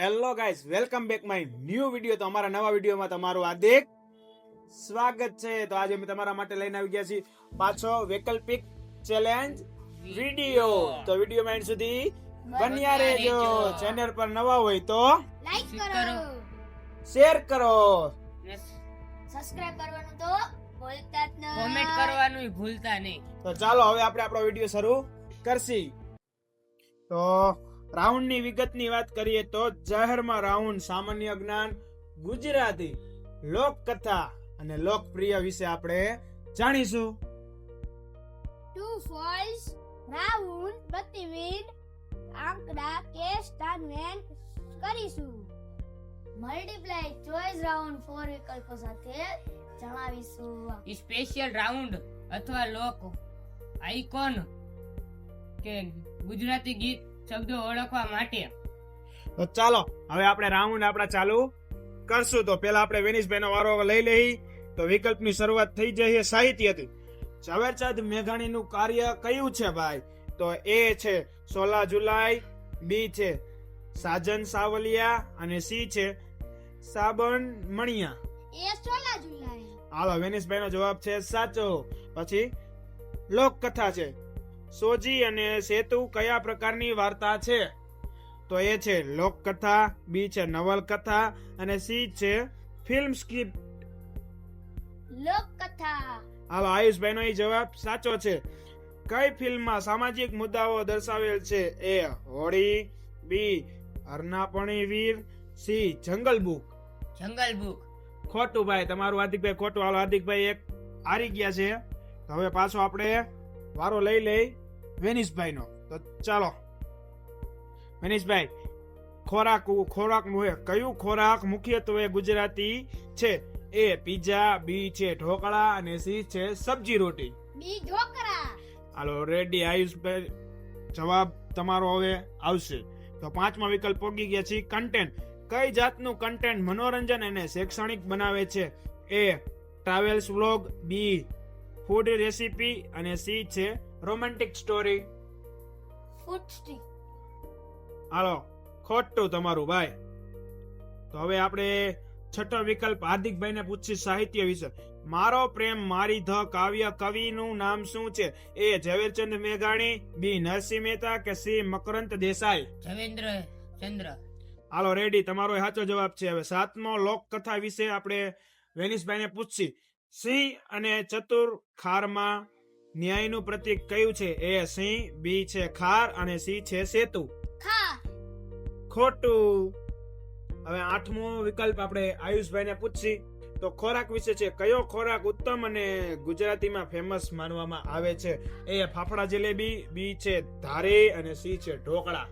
Hello guys welcome back my new video તો અમારા નવા વિડીયોમાં તમારું હાર્દિક સ્વાગત છે. તો આજે અમે તમારા માટે લઈને આવી ગયા છીએ પાછો વૈકલ્પિક ચેલેન્જ વીડિયો તો વીડિયો માં સુધી બન્યા રહેજો. ચેનલ પર નવા હોય તો લાઈક કરો. શેર કરો. સબસ્ક્રાઇબ કરવાનું તો ભૂલતા જ ન. કોમેન્ટ કરવાનું ભૂલતા નહીં. તો ચાલો હવે આપણે આપણો વીડિયો શરૂ કરશી. તો રાઉન્ડની વિગતની વાત કરીએ તો જાહેરમાં રાઉન્ડ સામાન્ય જ્ઞાન ગુજરાતી લોકકથા અને લોકપ્રિય વિશે આપણે જાણીશું. ટુ ફોલ્સ રાઉન્ડ પ્રતિવિધ આંકડા કે સ્થાનવેન કરીશું. મલ્ટીપ્લાય ચોઇસ રાઉન્ડ ફોર વિકલ્પો સાથે જણાવીશું. સ્પેશિયલ રાઉન્ડ અથવા લોક આઇકોન કે ગુજરાતી ગીત શબ્દો ઓળખવા માટે. તો ચાલો હવે આપણે રાઉન્ડ આપણા ચાલુ કરશું. તો પેલા આપણે વેનીશભાઈનો વારો લઈ લઈ. તો વિકલ્પની શરૂઆત થઈ જઈએ સાહિત્યથી ઝવેરચંદ મેઘાણીનું કાર્ય કયું છે ભાઈ? તો એ છે સોલા જુલાઈ બી છે સાજન સાવલિયા અને સી છે સાબન મણિયા. એ સોલા જુલાઈ. હાલો વેનીશભાઈનો જવાબ છે સાચો. પછી લોકકથા છે. સોજી અને સેતુ કયા પ્રકારની વાર્તા છે? તો એ છે લોકકથા બી છે નવલકથા અને સી છે ફિલ્મ સ્ક્રિપ્ટ. લોકકથા. હાલો આયુષભાઈનો એ જવાબ સાચો છે. કઈ ફિલ્મમાં સામાજિક મુદ્દાઓ દર્શાવેલ છે? એ હોળી બી હરનાપણી વીર C Jungle Book. Jungle Book. ખોટું ભાઈ તમારું હાર્દિકભાઈ ખોટું. હાલો હાર્દિકભાઈ એક હારી ગયા છે. હવે પાછો આપણે વારો લઈ લઈ વેનીશભાઈ નો તો ચાલો. વેનીશભાઈ ખોરાક ખોરાકનું એ કયું ખોરાક મુખ્યત્વે ગુજરાતી છે? એ પીઝા બી છે ઢોકળા અને સી છે સબ્જી રોટી. બી ઢોકળા. હાલો રેડી આયુષભાઈ જવાબ તમારો હવે આવશે. તો પાંચમો વિકલ્પ પોગી ગયા છે કન્ટેન્ટ કઈ જાતનું કન્ટેન્ટ મનોરંજન અને શૈક્ષણિક બનાવે છે? A travels vlog B food recipe અને સી છે રોમેન્ટિક સ્ટોરી ફૂટસ્ટી હાલો ખોટું તમારું ભાઈ. તો હવે આપણે છઠ્ઠો વિકલ્પ હાર્દિકભાઈને પૂછી સાહિત્ય વિશે. મારો પ્રેમ મારી ધ કાવ્ય કવિનું નામ શું છે? એ ઝવેરચંદ મેઘાણી બી નરસિંહ મહેતા કે સી મકરંત દેસાઈ? જવેન્દ્ર ચંદ્ર. હાલો રેડી તમારો સાચો જવાબ છે. હવે સાતમો લોકકથા વિશે આપણે વેનિસભાઈને પૂછશી સિંહ અને ચતુર ખારમાં ન્યાયનું પ્રતીક કયું છે? એ સિંહ બી છે ખાર અને સી છે સેતુ. ખોટું. હવે આઠમો વિકલ્પ આપણે આયુષભાઈને પૂછશી. તો ખોરાક વિશે છે કયો ખોરાક ઉત્તમ અને ગુજરાતીમાં ફેમસ માનવામાં આવે છે? એ ફાફડા જલેબી બી છે ધારે અને સી છે ઢોકળા.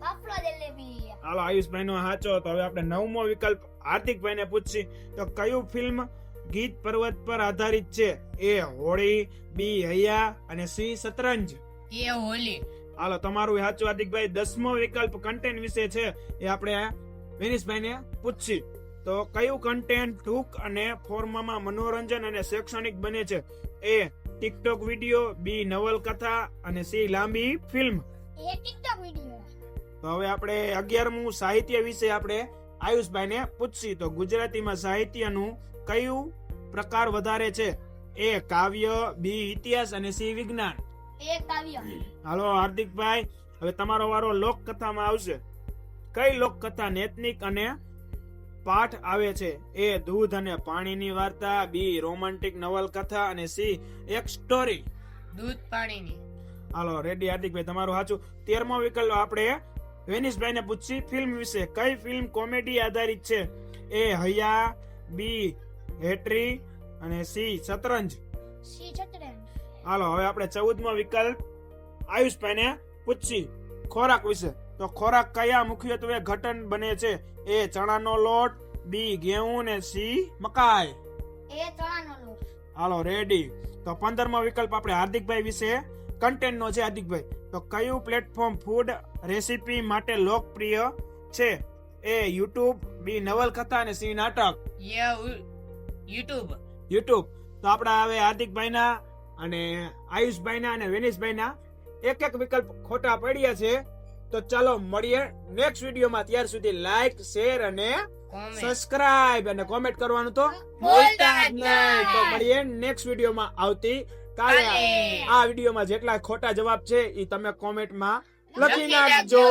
ફાફડા જલેબી. હાલો આયુષભાઈ નો સાચો તો હવે આપણે નવમો વિકલ્પ હાર્દિકભાઈ ને પૂછશી. તો કયું ફિલ્મ ગીત પર્વત પર આધારિત છે. એ હોળી બી હૈયા અને સી શતરંજ. એ હોલી હાલો તમારું સાચું હાર્દિકભાઈ દસમો વિકલ્પ કન્ટેન્ટ વિશે છે. એ આપણે વિનીશભાઈ ને પૂછશી તો કયું કન્ટેન્ટ ટૂંક અને ફોર્મમાં મનોરંજન અને શૈક્ષણિક બને છે? એ ટિકટોક વીડિયો બી નવલકથા અને સી લાંબી ફિલ્મ એ ટિકટોક વીડિયો તો હવે આપણે અગિયારમું સાહિત્ય વિશે આપણે આયુષભાઈને પૂછશી તો ગુજરાતીમાં સાહિત્યનું કયું પ્રકાર વધારે છે? એ કાવ્ય બી ઇતિહાસ અને સી વિજ્ઞાન. એ કાવ્ય. હાલો હાર્દિકભાઈ હવે તમારો વારો લોકકથામાં આવશે. કઈ લોકકથા નેતનિક અને પાઠ આવે છે? એ દૂધ અને પાણીની વાર્તા બી રોમાન્ટિક નવલકથા અને સી એક સ્ટોરી. દૂધ પાણીની. હાલો રેડી હાર્દિકભાઈ તમારું સાચું. તેરમો વિકલ્પ આપણે વેનીશભાઈ ને પૂછી ફિલ્મ વિશે કઈ ફિલ્મ કોમેડી આધારિત છે? એ હૈયા બી હેટ્રી અને સી શતરંજ. સી શતરંજ. હાલો હવે આપણે ચૌદમો વિકલ્પ. આયુષભાઈ ને પૂછી ખોરાક વિશે. તો ખોરાક કયા મુખ્યત્વે ઘટન બને છે? એ ચણાનો લોટ બી ઘેઉં ને સી મકાઈ. એ ચણાનો લોટ. હાલો રેડી. તો પંદરમો વિકલ્પ આપણે હાર્દિકભાઈ વિશે. કન્ટેન્ટ નો છે હાર્દિકભાઈ. તો કયું પ્લેટફોર્મ ફૂડ રેસીપી માટે લોકપ્રિય છે? એ યુટ્યુબ બી નવલકથા અને સી નાટક. યુટ્યુબ યુટ્યુબ તો આપણા હવે હાર્દિકભાઈના અને આયુષભાઈના અને વેનીશભાઈના એક એક વિકલ્પ ખોટા પડ્યા છે. તો ચાલો મળીએ નેક્સ્ટ વિડીયોમાં. ત્યાર સુધી લાઈક શેર અને સબસ્ક્રાઇબ અને કોમેન્ટ કરવાનું તો ભૂલતા જ નહીં. તો મળીએ નેક્સ્ટ વિડીયોમાં આવતી કાલે. આ વિડીયોમાં જેટલા ખોટા જવાબ છે એ તમે કોમેન્ટમાં લખી નાખજો.